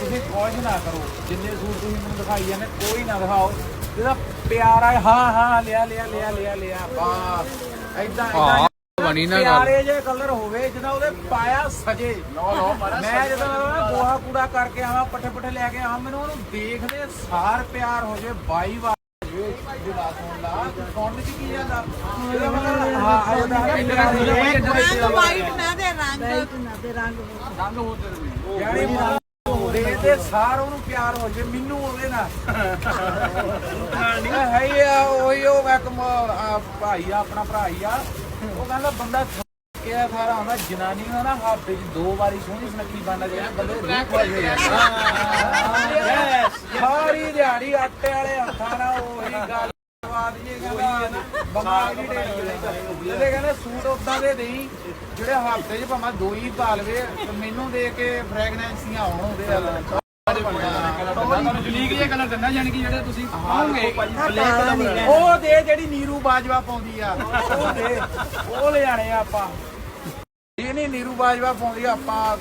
ਤੁਸੀਂ ਕੁਝ ਨਾ ਕਰੋ। ਜਿੰਨੇ ਸੂਟ ਤੁਸੀਂ ਮੈਨੂੰ ਦਿਖਾਈ ਜਾਂਦੇ ਕੋਈ ਨਾ ਦਿਖਾਓ। ਜਿਹਦਾ ਪਿਆਰ ਆ ਹਾਂ ਹਾਂ ਲਿਆ ਲਿਆ ਲਿਆ ਲਿਆ ਲਿਆ ਬਸ। ਐਦਾਂ ਹਾਂ, ਬਣੀ ਨਾ ਗੱਲ। ਪਿਆਰੇ ਜੇ ਕਲਰ ਹੋਵੇ ਜਿਹਦਾ ਉਹਦੇ ਪਾਇਆ ਸਜੇ। ਮੈਂ ਜਦੋਂ ਨਾ ਗੋਹਾ ਕੂੜਾ ਕਰਕੇ ਆਵਾਂ ਪੱਠੇ ਪੱਠੇ ਲੈ ਕੇ ਆਵਾਂ ਮੈਨੂੰ ਉਹਨੂੰ ਦੇਖਦੇ ਸਾਰ ਪਿਆਰ ਹੋ ਜੇ ਬਾਈ ਵਾਰ ਜਿਹੜਾ ਰੰਗ ਵਾਈਟ ਨਾ ਦੇ ਰੰਗ। ਰੰਗ ਹੋ ਤੇਰੇ ਦੇ ਤੇ ਸਾਰ ਉਹਨੂੰ ਪਿਆਰ ਹੋ ਜੇ ਮੈਨੂੰ ਹੋਵੇ ਨਾ ਇਹ ਹੈ ਹੀ ਆ ਉਹੀ ਉਹ ਇੱਕ ਮ- ਆ ਭਾਈ ਆ ਆਪਣਾ ਭਰਾ ਹੀ ਆ। ਉਹ ਕਹਿੰਦਾ ਬੰਦਾ ਕਿਹਾ ਸਾਰਾ ਆਉਂਦਾ ਜਨਾਨੀ ਨੂੰ ਨਾ ਹਫ਼ਤੇ 'ਚ ਦੋ ਵਾਰੀ ਸੋਹਣੀ ਸੁਨੱਖੀ ਬਣਨਾ ਚਾਹੀਦਾ ਬੰਦੇ ਦੀ ਰੂਹ ਖੁਸ਼ ਹੋ ਜਾਂਦੀ ਸਾਰੀ ਦਿਹਾੜੀ ਆਟੇ ਵਾਲੇ ਹੱਥਾਂ ਨਾਲ ਉਹੀ ਗੱਲ ਬਾਤ ਜੀ ਕਹਿੰਦਾ ਬੰਦਾ ਨਹੀਂ ਡੇ ਇਹਦੇ ਕਹਿੰਦੇ ਸੂਟ ਉਦਾਂ ਦੇ ਦੇਈ ਜਿਹੜੇ ਹਫ਼ਤੇ 'ਚ ਭਾਵੇਂ ਦੋ ਹੀ ਪਾ ਲਵੇ ਤੇ ਮੈਨੂੰ ਦੇ ਕੇ ਫ੍ਰੈਗਨੈਂਸੀਆਂ ਆਉਣ ਉਹਦੇ ਵੱਲ ਤੁਹਾਨੂੰ ਯੂਨੀਕ ਜਿਹਾ ਕਲਰ ਦਿੰਦਾ ਯਾਨੀ ਕਿ ਜਿਹੜੇ ਤੁਸੀਂ ਪਾਉਂਗੇ ਉਹ ਦੇ ਜਿਹੜੀ ਨੀਰੂ ਬਾਜਵਾ ਪਾਉਂਦੀ ਆ। ਉਹ ਦੇ ਉਹ ਲੈ ਜਾਣੇ ਆ ਆਪਾਂ। ਇਹ ਨਹੀਂ ਨੀਰੂ ਬਾਜਵਾ ਪਾਉਂਦੀ ਆ, ਆਪਾਂ